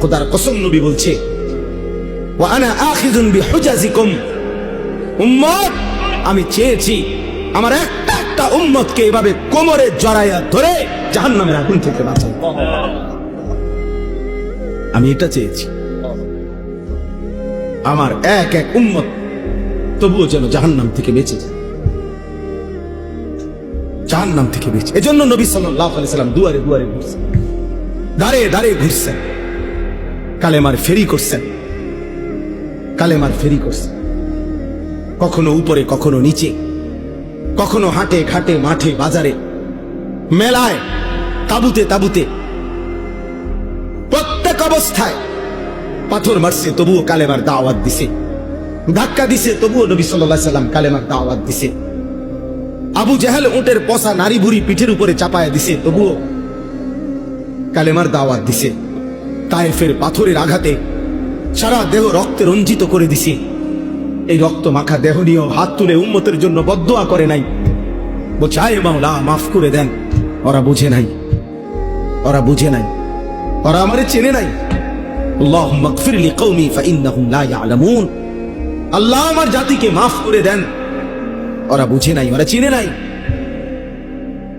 খোদার কসম নবী বলছে উম্মত, আমি চেয়েছি আমার একটা একটা উম্মতকে এভাবে কোমরে জড়াইয়া ধরে জাহান্নামের আগুন থেকে বাঁচাই। আমি এটা চেয়েছি। আমার এক এক উম্মত তবুও যেন জাহান্নাম থেকে বেঁচে যায়। জাহান্নাম থেকে বেঁচে এজন্য নবী সাল্লাল্লাহু আলাইহি সাল্লাম দুয়ারে দুয়ারে ঘুরছেন। দাঁড়ে দাঁড়ে ঘুরছেন। কালেমার ফেরি করছেন। কালেমার ফেরি করছেন। কখনো উপরে, কখনো নিচে। কখনো হাটে, ঘাটে, মাঠে, বাজারে। মেলায়, তাবুতে তাবুতে। প্রত্যেক অবস্থায় পাথর মারছে, তবুও কালেমার দাওয়াত দিছে। ধাক্কা দিছে, তবুও নবী সাল্লাল্লাহু সাল্লাম কালেমার দাওয়াত দিছে। আবু জাহেল উটের পচা নারী বুড়ি পিঠের উপরে চাপায় দিছে, তবুও কালেমার দাওয়াত দিছে। তায়েফের পাথরের আঘাতে সারা দেহ রক্তে রঞ্জিত করে দিছি। এই রক্ত মাখা দেহ নিয়েও হাত তুলে উন্মতের জন্য বদয়া করে নাই। বলছে আয় মাওলা, মাফ করে দেন। ওরা বুঝে নাই। ওরা বুঝে নাই। ওরা আমারে চেনে নাই। আল্লাহ আমার জাতিকে মাফ করে দেন। ওরা বুঝে নাই, ওরা চিনে নাই।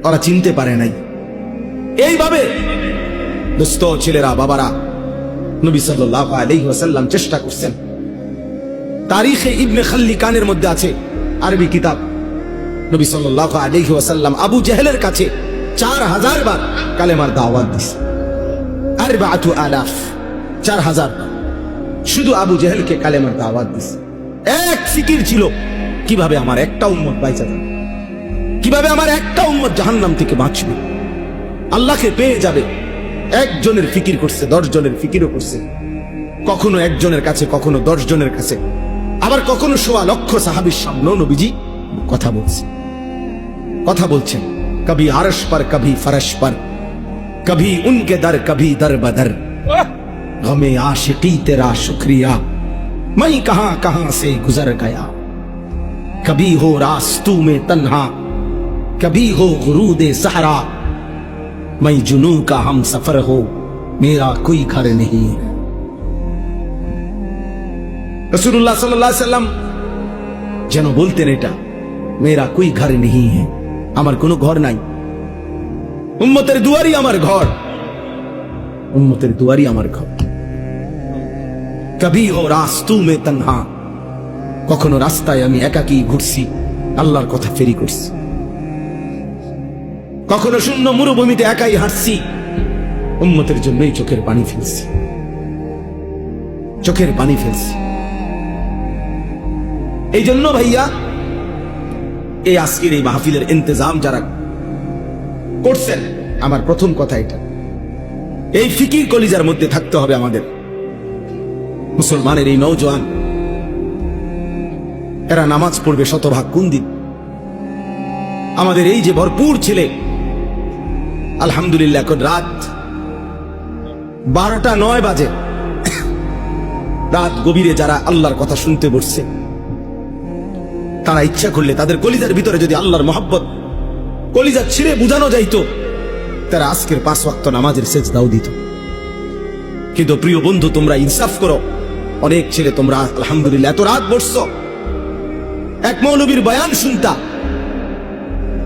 ওরা চিনতে পারে নাই। এইভাবে দোস্ত ছেলেরা, বাবারা, নবী সাল্লাল্লাহু আলাইহি ওয়াসাল্লাম চেষ্টা করছেন। তারিখে ইবনে খাল্লিকানের মধ্যে আছে আরবি কিতাব। নবী সাল্লাল্লাহু আলাইহি ওয়াসাল্লাম আবু জেহেলের কাছে চার হাজার বার কালেমার দাওয়াত দিছে। আলাফ, চার হাজার বার। শুধু আবু জেহেলকে কালেমার দাওয়াত দিছে। এক ফিকির ছিল, কীভাবে আমার একটা উম্মত বাইচা যাবে? কীভাবে আমার একটা উম্মত জাহান্নাম থেকে বাঁচবে? আল্লাহকে পেয়ে যাবে একজনের ফিকির করছে দশ জনের ফিকিরও করছে কখনো একজনের কাছে কখনো দশ জনের কাছে আবার কখনো সোয়া লক্ষ সাহাবির সামনেও নবীজি কথা বলছে কথা বলছেন কবি আরশ पर कभी फरश पर कभी उनके दर कभी दर बदर गमे आशिकी तेरा शुक्रिया मैं कहां कहां से गुजर गया कभी हो रास्तू में तन्हा कभी हो गुरूद सहरा मैं जुनू का हम सफर हो मेरा कोई घर नहीं है রসুল্লাহ সাল্লাম যেন বলতেন এটা মেয়েরা কুই ঘর নেই হ্যাঁ আমার কোনো ঘর নাই উম্মতের দুয়ারই আমার ঘর উম্মতের দুয়ারই আমার ঘর কবি ও রাস্তু মে তন্হা কখনো রাস্তায় আমি একাকি ঘুরছি আল্লাহর কথা ফেরি করছি কখনো শূন্য মরুভূমিতে একাই হাঁটছি। উম্মতের জন্যই চোখের পানি ফেলছি। চোখের পানি ফেলছি। এই জন্য ভাইয়া, এই আজকের এই মাহফিলের ইন্তজাম যারা করছেন, আমার প্রথম কথা এটা। এই ফিকির কলিজার মধ্যে থাকতে হবে আমাদের। মুসলমানের এই নৌজওয়ান এরা নামাজ পড়বে শতভাগ কোন দিন? আমাদের এই যে ভরপুর ছেলে আলহামদুলিল্লাহ, এখন রাত বারোটা নয় বাজে। রাত গভীরে যারা আল্লাহর কথা শুনতে বসছে, তারা ইচ্ছা করলে তাদের কলিজার ভিতরে যদি আল্লাহর মহাব্বত কলিজা ছিঁড়ে বুঝানো যাইতো, তারা আজকের পাঁচ ওয়াক্ত নামাজের শেষ দাও দিত। কিন্তু প্রিয় বন্ধু, তোমরা ইনসাফ করো। অনেক ছেলে তোমরা আলহামদুলিল্লাহ, এত রাত বসছ। এক মৌলবীর বয়ান শুনতা।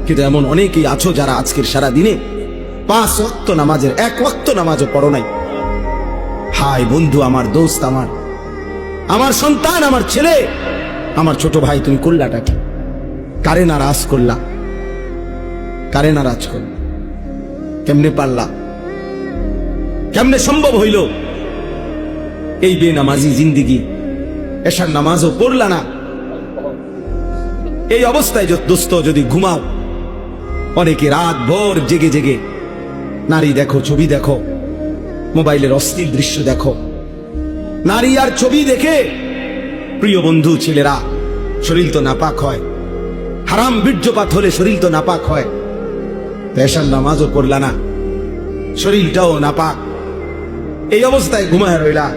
কিন্তু এমন অনেকেই আছো যারা আজকের সারা দিনে পাঁচ ওয়াক্ত নামাজের, এক ওয়াক্ত নামাজও পড়ো নাই। হায় বন্ধু, আমার দোস্ত আমার আমার সন্তান, আমার ছেলে, আমার ছোট ভাই, তুমি করলাটা কি? কারে নারাজ করলা? কারে নারাজ করলা? কেমনে পারলা? কেমনে সম্ভব হইল? এই বেনামাজি জিন্দিগি এসার নামাজও পড়লা না। এই অবস্থায় দোস্ত, যদি ঘুমাও, অনেকে রাত ভোর জেগে জেগে নারী দেখো, ছবি দেখো, মোবাইলের অস্থির দৃশ্য দেখো। নারী আর ছবি দেখে, প্রিয় বন্ধু, ছেলেরা, শরীর তো নাপাক হয়। হারাম বীর্যপাত হলে শরীর তো নাপাক হয়। পেশার নামাজও পড়লা না, শরীরটাও নাপাক। এই অবস্থায় ঘুমায় রইলা।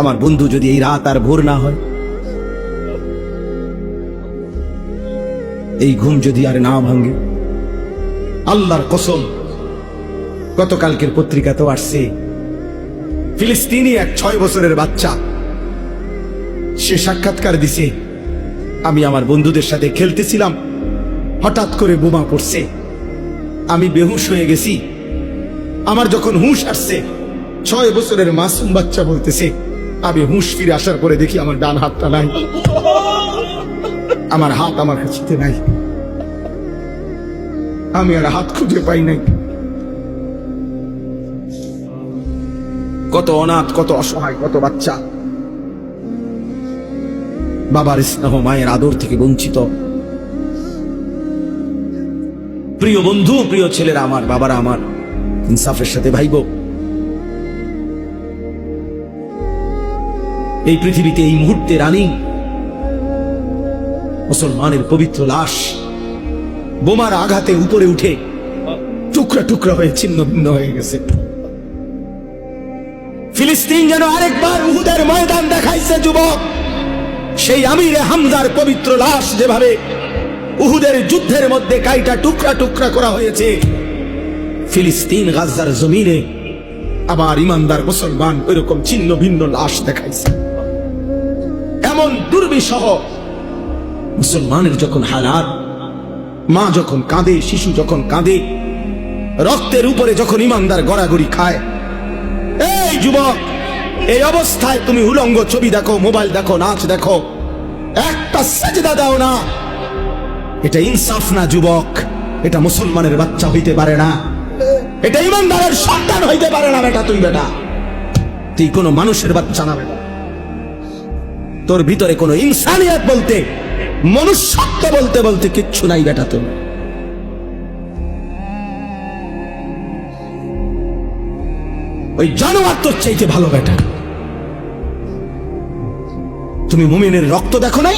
আমার বন্ধু, যদি এই রাত আর ভোর না হয়, এই ঘুম যদি আর না ভাঙ্গে আল্লাহর কসম গতকালকের পত্রিকাতেও আসছে। ফিলিস্তিনি এক ছয় বছরের বাচ্চা। সে সাক্ষাৎকার দিছে, আমি আমার বন্ধুদের সাথে খেলতেছিলাম। হঠাৎ করে বোমা পড়ছে। আমি বেহুশ হয়ে গেছি। আমার যখন হুঁশ আসছে, ছয় বছরের মাসুম বাচ্চা বলতেছে, আমি হুঁশ ফিরে আসার পরে দেখি আমার ডান হাতটা নাই। আমার হাত আমার কাছে নাই। আমি আর হাত খুঁজে পাই নাই। কত অনাথ, কত অসহায়, কত বাচ্চা। বাবার স্নেহ মায়ের আদর থেকে বঞ্চিত। প্রিয় বন্ধু, প্রিয় ছেলেরা আমার, বাবারা আমার, ইনসাফের সাথে ভাইব। এই পৃথিবীতে এই মুহূর্তে রানী, মুসলমানের পবিত্র লাশ, বোমার আঘাতে উপরে উঠে টুকরা টুকরা হয়ে ছিন্ন ভিন্ন হয়ে গেছে। ফিলিস্তিন যেন আরেকবার উহুদের ময়দান দেখাইছে, যুবক। সেই আমিরে হামজার পবিত্র লাশ যেভাবে উহুদের যুদ্ধের মধ্যে কাইটা টুকরা টুকরা করা হয়েছে, ফিলিস্তিন গাজার জমিনে আবার ইমানদার মুসলমান ওইরকম ছিন্ন ভিন্ন লাশ দেখাইছে। এমন দুর্বিষহ মুসলমানের যখন হালাত, মা যখন কাঁদে, শিশু যখন কাঁদে, রক্তের উপরে যখন ইমানদার গড়াগড়ি খায়, এই যুবক এই অবস্থায় তুমি উলঙ্গ ছবি দেখো, মোবাইল দেখো, নাচ দেখো। একটা সেজদা দাও না। এটা ইনসাফ না, যুবক। এটা মুসলমানের বাচ্চা হইতে পারে না। এটা ইমানদারের সন্তান হইতে পারে না, বেটা, তুই বেটা। তুই কোনো মানুষের বাচ্চা না, বেটা। তোর ভিতরে কোনো ইনসানিয়াত বলতে, মনুষ্যত্ব বলতে বলতে কিচ্ছু নাই, বেটা তুমি ওই জানোয়ার তোর চাইতে ভালো, বেটা। তুমি মুমিনের রক্ত দেখো নাই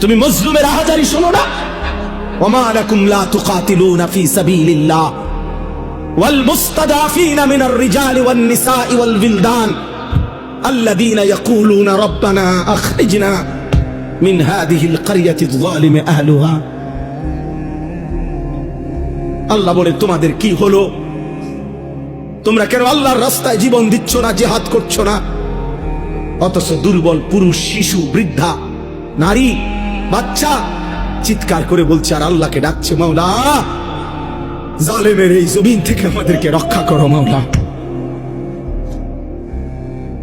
তুমি মজলুমের আহাজারি শোনো না وما لكم لا تقاتلون في سبيل الله والمستضعفين من الرجال والنساء والولدان الذين يقولون ربنا أخرجنا من هذه القرية الظالم أهلها আল্লাহ বলে তোমাদের কি হলো তোমরা কেন আল্লাহর রাস্তায় জীবন দিচ্ছ না জেহাদ করছো না অথচ দুর্বল পুরুষ, শিশু, বৃদ্ধা, নারী, বাচ্চা চিৎকার করে বলছে, আর আল্লাহকে ডাকছে মাওলা। জালেমের এই জমিন থেকে আমাদেরকে রক্ষা করো মাওলা।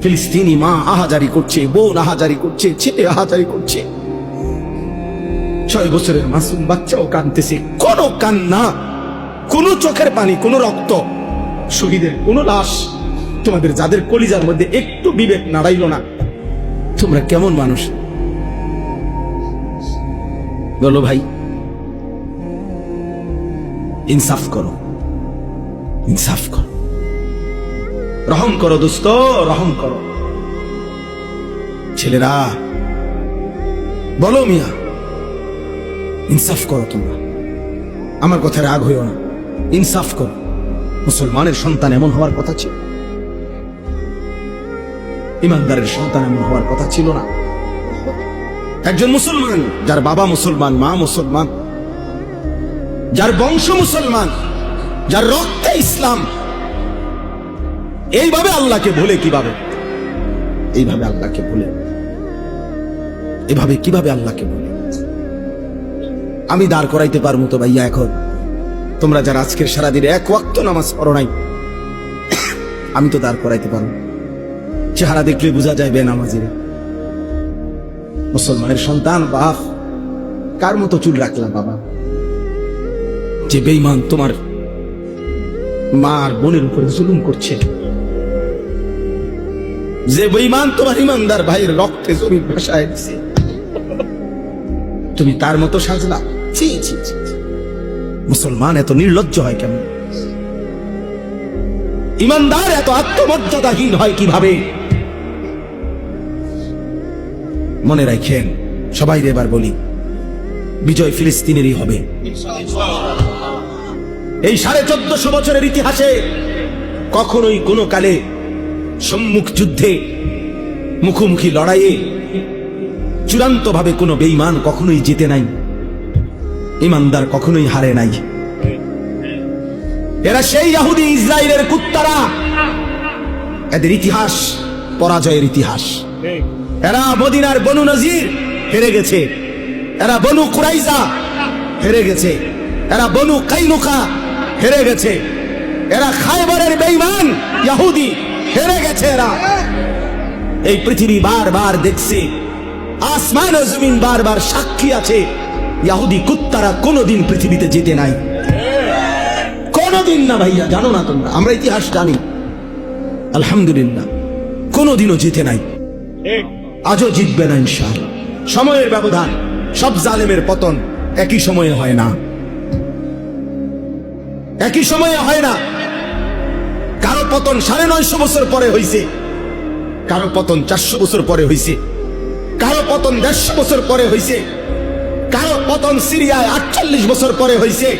ফিলিস্তিনি মা আহাজারি করছে, বোন আহাজারি করছে, ছেলে আহাজারি করছে। ছয় বছরের মাসুম বাচ্চাও কানতেছে কোন কান্না, কোনো চোখের পানি, কোনো রক্ত, শহীদের কোনো লাশ তোমাদের যাদের কলিজার মধ্যে একটু বিবেক নাড়াইল না। তোমরা কেমন মানুষ? বলো ভাই। ইনসাফ করো। ইনসাফ করো। রহম করো দোস্ত, রহম করো। ছেলেরা, বলো মিয়া, ইনসাফ করো তোমরা। আমার কথা রাগ হইও না। ইনসাফ করো। মুসলমানের সন্তান এমন হওয়ার কথা ছিল? ইমানদারের সন্তান এমন হওয়ার কথা ছিল না। একজন মুসলমান, যার বাবা মুসলমান, মা মুসলমান, যার বংশ মুসলমান, যার রক্তে ইসলাম। এইভাবে আল্লাহকে ভুলে কীভাবে? এইভাবে আল্লাহকে ভুলে। এভাবে কীভাবে আল্লাহকে ভুলে? আমি দাঁড় করাইতে পারব তো ভাইয়া এখন। তোমরা যারা আজকের সারাদিন এক ওয়াক্ত নামাজ পড়ো নাই, আমি তো দাঁড় করাইতে পারব। চেহারা দেখলে বোঝা যায় বেনামাজিরা। মুসলমানের সন্তান, বাপ, কার মতো চুল রাখলাম বাবা? যে বেইমান তোমার মা আর বোনের উপরে জুলুম করছে। যে বেইমান তোমার ইমানদার ভাইয়ের রক্তে জমির ভাষায় দিছে। তুমি তার মতো সাজলা। মুসলমান এত নির্লজ্জ হয় কেমন? ইমানদার এত আত্মমর্যাদাহীন হয় কীভাবে? মনে রাখেন সবাই এবার বলি, বিজয় ফিলিস্তিনেরই হবে। এই সাড়ে চোদ্দশো বছরের ইতিহাসে কখনোই কোনো কালে সম্মুখ যুদ্ধে, মুখোমুখি লড়াইয়ে চূড়ান্ত ভাবে কোনো বেইমান কখনোই জিতে নাই, ইমানদার কখনোই হারে নাই। এরা সেই ইয়াহুদি ইসরায়েলের কুত্তারা। এদের ইতিহাস পরাজয়ের ইতিহাস। এরা মদিনার বনু নজির হেরে গেছে। এরা বনু কুরাইজা হেরে গেছে। এরা বনু কাইনুকা হেরে গেছে। এরা খায়বারের বেঈমান ইহুদি হেরে গেছে এরা। এই পৃথিবী বারবার দেখছে, আসমান ও জমিন বারবার সাক্ষী আছে। ইহুদি কুত্তারা কোনোদিন পৃথিবীতে যেতে নাই। কোনোদিন না ভাইয়া, জানো না তোমরা, আমরা ইতিহাস জানি। আলহামদুলিল্লাহ, কোনোদিনও জিতে নাই। আজও জিতবে না ইনশাল সময়ের ব্যবধান, সব জালেমের পতন একই সময়ে হয় না। একই সময়ে হয় না। কারও পতন সাড়ে নয়শো বছর পরে হইছে। কারও পতন চারশো বছর পরে হইছে। কারও পতন দেড়শো বছর পরে হইছে। কারও পতন সিরিয়ায় আটচল্লিশ বছর পরে হইছে।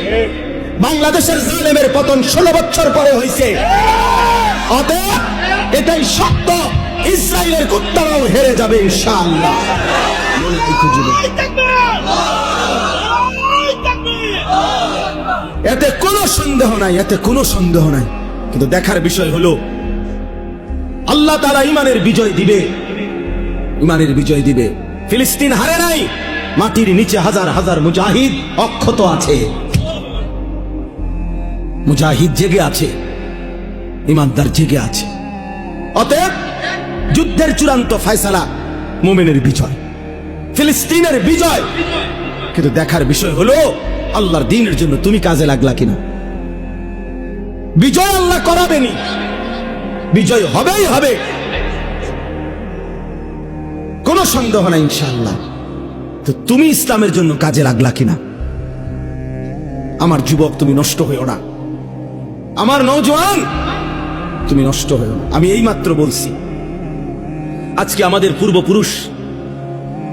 বাংলাদেশের জালেমের পতন ষোলো বছর পরে হইছে। অতএব এটাই সত্য। ইসরায়েলের কুত্তারাও হেরে যাবে ইনশাআল্লাহ। এতে কোনো সন্দেহ নাই, এতে কোনো সন্দেহ নাই। কিন্তু দেখার বিষয় হলো, আল্লাহ তারা ইমানের বিজয় দিবে। ইমানের বিজয় দিবে। ফিলিস্তিন হারে নাই, মাটির নিচে হাজার হাজার মুজাহিদ অক্ষত আছে। মুজাহিদ জেগে আছে ইমানদার জেগে আছে। অতএব যুদ্ধের চূড়ান্ত ফয়সালা মোমেনের বিজয়, ফিলিস্তিনের বিজয়। কিন্তু দেখার বিষয় হলো, আল্লাহর দিনের জন্য তুমি কাজে লাগলা কিনা? বিজয় আল্লাহ করাবেনি। বিজয় হবেই হবে। কোনো সন্দেহ নাই ইনশাআল্লাহ। তো তুমি ইসলামের জন্য কাজে লাগলা কিনা? আমার যুবক, তুমি নষ্ট হইও না। আমার নৌজওয়ান তুমি নষ্ট হইও আমি এই মাত্র বলছি আজকে আমাদের পূর্বপুরুষ,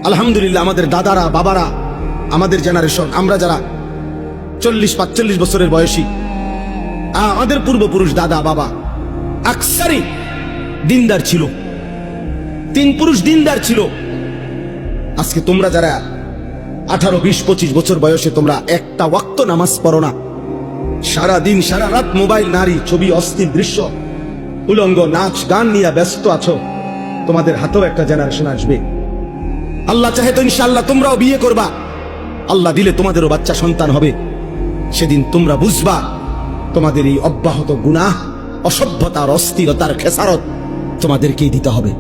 আলহামদুলিল্লাহ আমাদের দাদারা, বাবারা, আমাদের জেনারেশন আমরা যারা চল্লিশ, পাঁচচল্লিশ বছরের বয়সী আমাদের পূর্বপুরুষ দাদা, বাবা, আকসারি দিনদার ছিল। তিন পুরুষ দিনদার ছিল। আজকে তোমরা যারা আঠারো, বিশ, পঁচিশ বছর বয়সে তোমরা একটা ওয়াক্ত নামাজ পড়ো না। সারা দিন সারা রাত মোবাইল, নারী, ছবি, অস্থির দৃশ্য, উলঙ্গ, নাচ, গান নিয়ে ব্যস্ত আছো। তোমাদের হাতেও একটা জেনারেশন আসবে। আল্লাহ চাহে তো ইনশাল্লাহ তোমরাও বিয়ে করবা। আল্লাহ দিলে তোমাদেরও বাচ্চা সন্তান হবে। সেদিন তোমরা বুঝবা, তোমাদের এই অব্যাহত গুনাহ, অসভ্যতার, অস্থিরতার খেসারত তোমাদেরকেই দিতে হবে।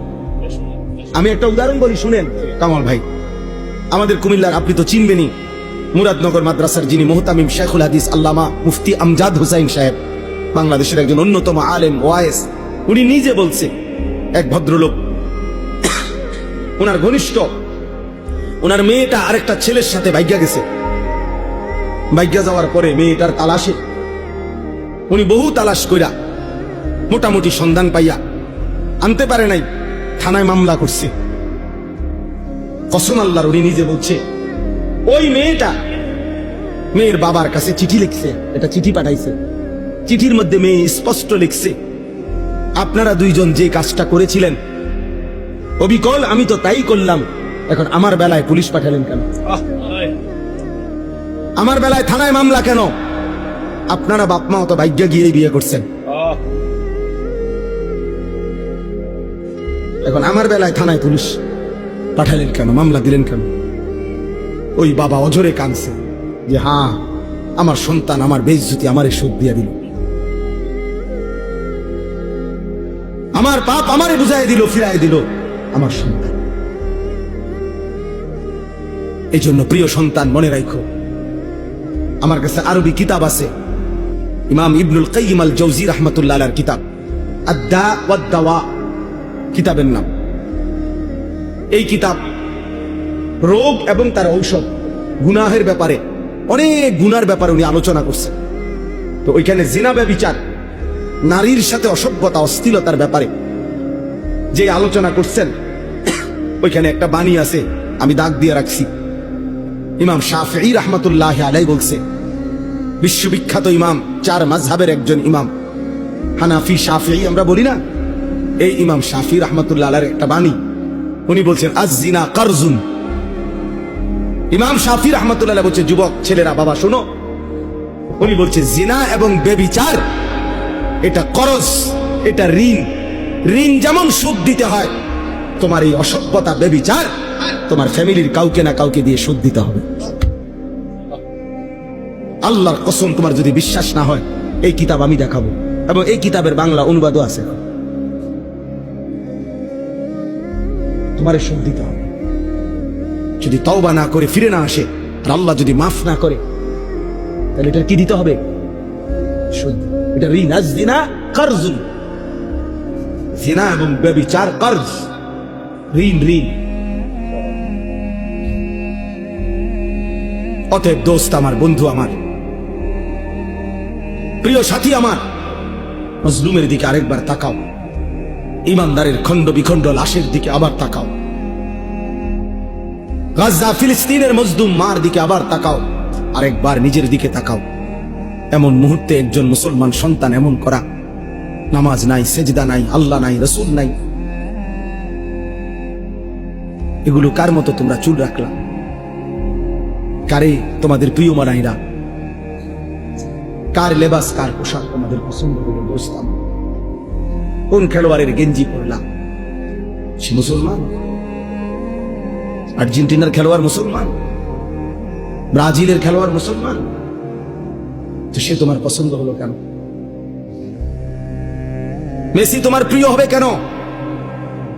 আমি একটা উদাহরণ বলি, শুনেন, কামাল ভাই। আমাদের কুমিল্লার, আপনি তো চিনবেনই, মুরাদনগর মাদ্রাসার যিনি মোহতামিম শেখুল হাদিস আল্লামা মুফতি আমজাদ হুসাইন সাহেব, বাংলাদেশের একজন অন্যতম আলেম ওয়াইস উনি নিজে বলছে, এক ভদ্রলোক ওনার ঘনিষ্ঠ। ওনার মেয়েটা আরেকটা ছেলের সাথে ভাগ্যা গেছে। ভাগ্যা যাওয়ার পরে মেয়েটার তালাশে। উনি বহু তালাশ কইরা মোটামুটি সন্ধান পাইয়া আনতে পারে নাই, থানায় মামলা করছে। কসম আল্লাহর উনি নিজে বলছে, ওই মেয়েটা মেয়ের বাবার কাছে চিঠি লিখছে এটা চিঠি পাঠাইছে। চিঠির মধ্যে মেয়ে স্পষ্ট লিখছে, আপনারা দুইজন যে কাজটা করেছিলেন অবিকল আমি তো তাই করলাম। এখন আমার বেলায় পুলিশ পাঠালেন কেন? আমার বেলায় থানায় মামলা কেন? আপনারা বাপ মা অত ভাগ্য গিয়ে বিয়ে করছেন। এখন আমার বেলায় থানায় পুলিশ পাঠালেন কেন? মামলা দিলেন কেন? ওই বাবা অজরে কানছে যে হ্যাঁ আমার সন্তান আমার বেইজ্জতি আমারে সুখ দিয়ে দিল। আমার পাপ আমারে বুঝাই দিল ফিরাই দিল। আমার সন্তান। এই জন্য প্রিয় সন্তান, মনে রাখো, আমার কাছে আরবি কিতাব আছে। ইমাম ইবনুল কাইম আল জৌজি রহমতুল্লাহ কিতাব। কিতাবের নাম। এই কিতাব রোগ এবং তার ঔষধ, গুনাহের ব্যাপারে, অনেক গুনার ব্যাপারে উনি আলোচনা করছেন। তো ওইখানে জিনা বিচার নারীর সাথে অসভ্যতা অস্থিরতার ব্যাপারে যে আলোচনা করছেন, ওইখানে একটা বাণী আছে, আমি দাগ দিয়ে রাখছি। ইমাম শাফি রহমতুল্লাহ আলাই বলছে, বিশ্ববিখ্যাত ইমাম, চার মাঝহাবের একজন ইমাম। হানাফি শাফি আমরা বলি না? এই ইমাম শাফি রহমতুল্লাহ একটা বাণী। উনি বলছেন আজ জিনা কারজুন। ইমাম শাফি রহমতুল্লাহ বলছে, যুবক, ছেলেরা, বাবা, শোনো। উনি বলছে, জিনা এবং বেবিচার, এটা করজ, এটা ঋণ। ঋণ যেমন সুদ দিতে হয়, তোমার এই অসভ্যতা বেবিচার তোমার ফ্যামিলির কাউকে না কাউকে দিয়ে সুদ দিতে হবে। আল্লাহর কসম তোমার যদি বিশ্বাস না হয়, এই কিতাব আমি দেখাবো এবং এই কিতাবের বাংলা অনুবাদও আছে। তোমার সুদ দিতে হবে। যদি তওবা না করে ফিরে না আসে, আর আল্লাহ যদি মাফ না করে, তাহলে এটা কি দিতে হবে? সুদ। এটা ঋণ। আজ দিনা কার্জুন। জিনা এবং ব্যবিচার কর্জ। ঋণ ঋণ। অতএব দোস্ত আমার, বন্ধু আমার, প্রিয় সাথী আমার, মজলুমের দিকে আরেকবার তাকাও। ইমানদারের খণ্ড বিখণ্ড লাশের দিকে আবার তাকাও। গাজা, ফিলিস্তিনের মজদুম মার দিকে আবার তাকাও। আরেকবার নিজের দিকে তাকাও। এমন মুহূর্তে একজন মুসলমান সন্তান এমন করা নামাজ নাই, সেজদা নাই, আল্লাহ নাই, রসুল নাই। এগুলো কার মতো তোমরা চুল রাখলা? কারে তোমাদের প্রিয় মানাইরা? কার লেবাস, কার পোশাক তোমাদের পছন্দ হলো দোস্তাম কোন খেলোয়াড়ের গেঞ্জি পরলাম সে মুসলমান? আর্জেন্টিনার খেলোয়াড় মুসলমান? ব্রাজিলের খেলোয়াড় মুসলমান? তো সে তোমার পছন্দ হলো কেন? মেসি তোমার প্রিয় হবে কেন?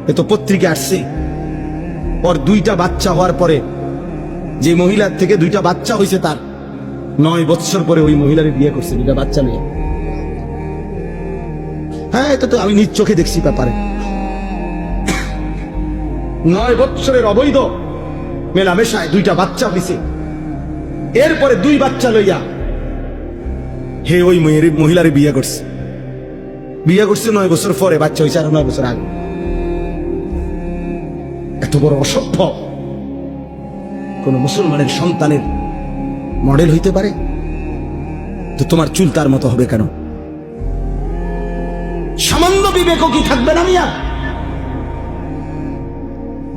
এ তো পত্রিকা আসছে। ওর দুইটা বাচ্চা হওয়ার পরে যে মহিলার থেকে দুইটা বাচ্চা হয়েছে তার, নয় বৎসর পরে ওই মহিলার বিয়ে করছে, দুইটা বাচ্চা নিয়ে। হ্যাঁ এটা তো আমি নিজ চোখে দেখছি ব্যাপারে। নয় বৎসরের অবৈধ মেলামেশায় দুইটা বাচ্চা হয়েছে এরপরে দুই বাচ্চা লইয়া হে ওই মহিলারে বিয়ে করছে। বিয়ে করছে নয় বছর পরে, বাচ্চা হয়েছে আর নয় বছর আগে। এত বড় অসভ্য। কোন মুসলমানের সন্তানের মডেল হইতে পারে? তো তোমার চুল তার মতো হবে কেন? সামান্য বিবেকও কি থাকবে না মিয়া?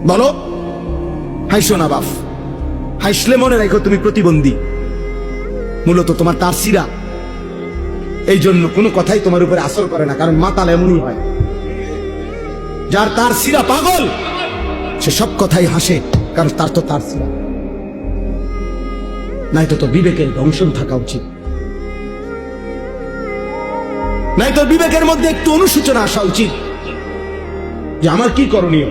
বলো, হাইসো না বাপ হাইসলে মনে রাখো তুমি প্রতিবন্ধী। মূলত তোমার তার সিরা এই জন্য কোনো কথাই তোমার উপরে আসর করে না, কারণ মাতাল এমনই হয়। যার তার সিরা পাগল, সে সব কথাই হাসে, কারণ তার তো তার সিরা নাই তো তো বিবেকের দংশন থাকা উচিত। নাই তো বিবেকের মধ্যে একটু অনুসূচনা আসা উচিত যে আমার কি করণীয়?